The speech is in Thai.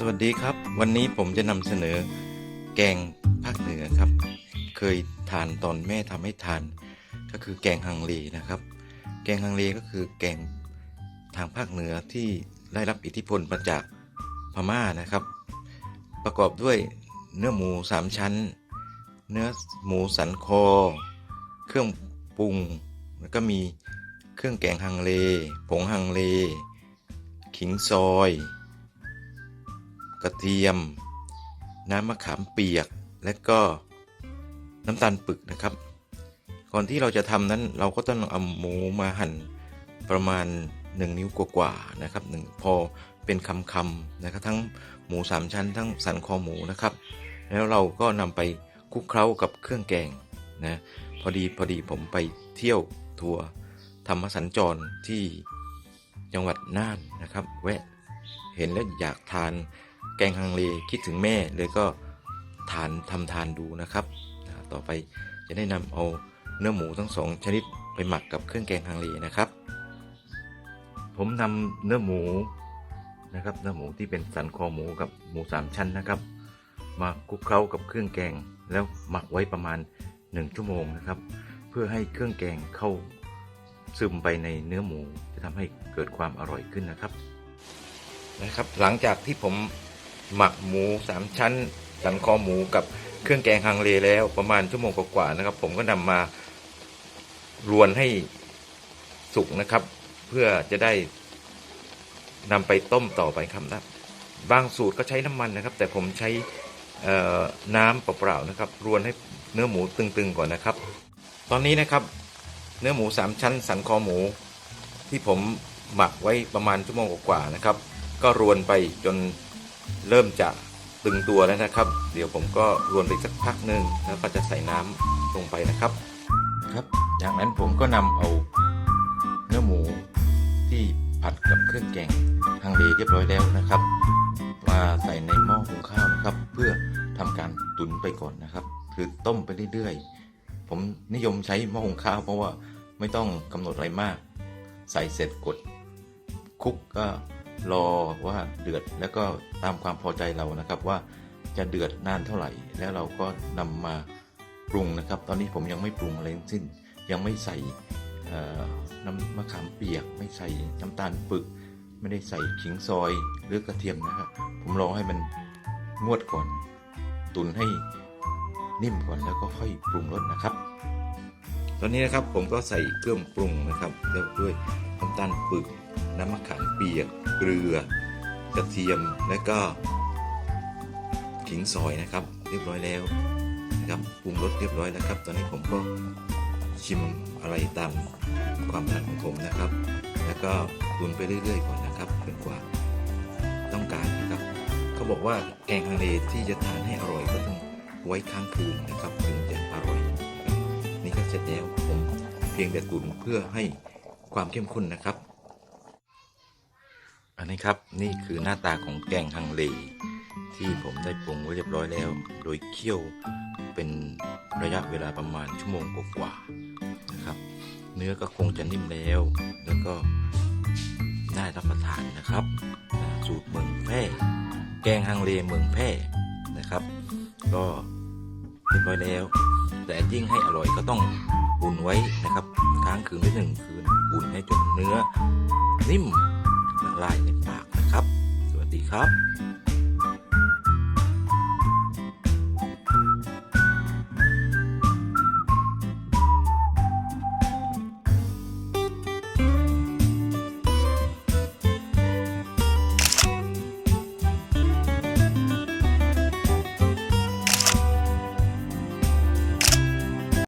สวัสดีครับ วันนี้ผมจะนำเสนอแกงภาคเหนือครับ เคยทานตอนแม่ทำให้ทาน ก็คือแกงฮังเลนะครับ แกงฮังเลก็คือแกงทางภาคเหนือที่ได้รับอิทธิพลมาจากพม่านะครับ ประกอบด้วยเนื้อหมูสามชั้น เนื้อหมูสันคอ เครื่องปรุง แล้วก็มีเครื่องแกงฮังเล ผงฮังเล ขิงซอย กระเทียม น้ำมะขามเปียก และก็น้ำตาลปึกนะครับ ก่อนที่เราจะทำนั้นเราก็ต้องเอาหมูมาหั่นประมาณ 1 นิ้วกว่าๆนะครับหนึ่งพอเป็นคำๆนะครับทั้งหมูสามชั้น ทั้งสันคอหมูนะครับ แล้วเราก็นำไปคลุกเคล้ากับเครื่องแกงนะพอดีพอดีผมไปเที่ยวทัวร์ธรรมสัญจรที่จังหวัดน่านนะครับ แวะเห็นแล้วอยากทาน แกงฮังเลคิดถึงแม่เลยก็ทานทำทานดูนะครับ ต่อไปจะได้นำเอาเนื้อหมูทั้งสองชนิดไปหมักกับเครื่องแกงฮังเลนะครับ ผมนำเนื้อหมูนะครับเนื้อหมูที่เป็นสันคอหมูกับหมูสามชั้นนะครับ มาคลุกเคล้ากับเครื่องแกง แล้วหมักไว้ประมาณ 1 ชั่วโมงนะครับ เพื่อให้เครื่องแกงเข้าซึมไปในเนื้อหมูจะทำให้เกิดความอร่อยขึ้นนะครับนะครับ หลังจากที่ผม หมักหมูสามชั้น สันคอหมูกับเครื่องแกงฮังเลแล้วประมาณชั่วโมงกว่าๆนะครับ ผมก็นำมารวนให้สุกนะครับ เพื่อจะได้นำไปต้มต่อไปครับนะบางสูตรก็ใช้น้ำมันนะครับ แต่ผมใช้น้ำเปล่าๆนะครับ รวนให้เนื้อหมูตึงๆก่อนนะครับ ตอนนี้นะครับ เนื้อหมูสามชั้น สันคอหมู ที่ผมหมักไว้ประมาณชั่วโมงกว่าๆนะครับ ก็รวนไปจน เริ่มจะตึงตัวแล้วนะครับ เดี๋ยวผมก็รวนไปสักพักหนึ่งแล้วก็จะใส่น้ำลงไปนะครับ ครับ จากนั้นผมก็นำเอาเนื้อหมูที่ผัดกับเครื่องแกงฮังเลเรียบร้อยแล้วนะครับ มาใส่ในหม้อหุงข้าวนะครับ เพื่อทำการตุ๋นไปก่อนนะครับ คือต้มไปเรื่อยๆ ผมนิยมใช้หม้อหุงข้าว เพราะว่าไม่ต้องกำหนดอะไรมาก ใส่เสร็จกดคลุกก็ รอว่าเดือดแล้วก็ตามความพอใจเรานะครับ ว่าจะเดือดนานเท่าไหร่ แล้วเราก็นำมาปรุงนะครับ ตอนนี้ผมยังไม่ปรุงอะไรทั้งสิ้น ยังไม่ใส่น้ำมะขามเปียก ไม่ใส่น้ำตาลปึก ไม่ได้ใส่ขิงซอยหรือกระเทียมนะครับ ผมรอให้มันงวดก่อน ตุนให้นิ่มก่อนแล้วก็ค่อยปรุงรสนะครับ ตอนนี้นะครับผมก็ใส่เครื่องปรุงนะครับแล้วด้วยน้ำตาลปึก น้ำมะขามเปียก เกลือ กระเทียม และก็ขิงซอยนะครับ เรียบร้อยแล้วนะครับปรุงรสเรียบร้อยแล้วครับ ตอนนี้ผมก็ชิมอะไรตามความถนัดของผมนะครับ แล้วก็ตุนไปเรื่อยๆก่อนนะครับจนกว่าต้องการนะครับ เขาบอกว่าแกงฮังเลที่จะทานให้อร่อยก็ต้องไว้ค้างคืนนะครับถึงจะอร่อย นี่ก็เสร็จแล้วผมเพียงแต่ตุนเพื่อให้ความเข้มข้นนะครับ อันนี้ครับนี่คือหน้าตาของแกงฮังเล ที่ผมได้ปรุงไว้เรียบร้อยแล้ว โดยเคี่ยวเป็นระยะเวลาประมาณชั่วโมงกว่าๆนะครับ เนื้อก็คงจะนิ่มแล้ว แล้วก็น่ารับประทานนะครับ สูตรเมืองแพร่แกงฮังเลเมืองแพร่นะครับ ก็เรียบร้อยแล้ว แต่ยิ่งให้อร่อยก็ต้องอุ่นไว้นะครับค้างคืนไว้หนึ่งคืนอุ่นให้จนเนื้อนิ่ม ละลายในปากนะครับ สวัสดีครับ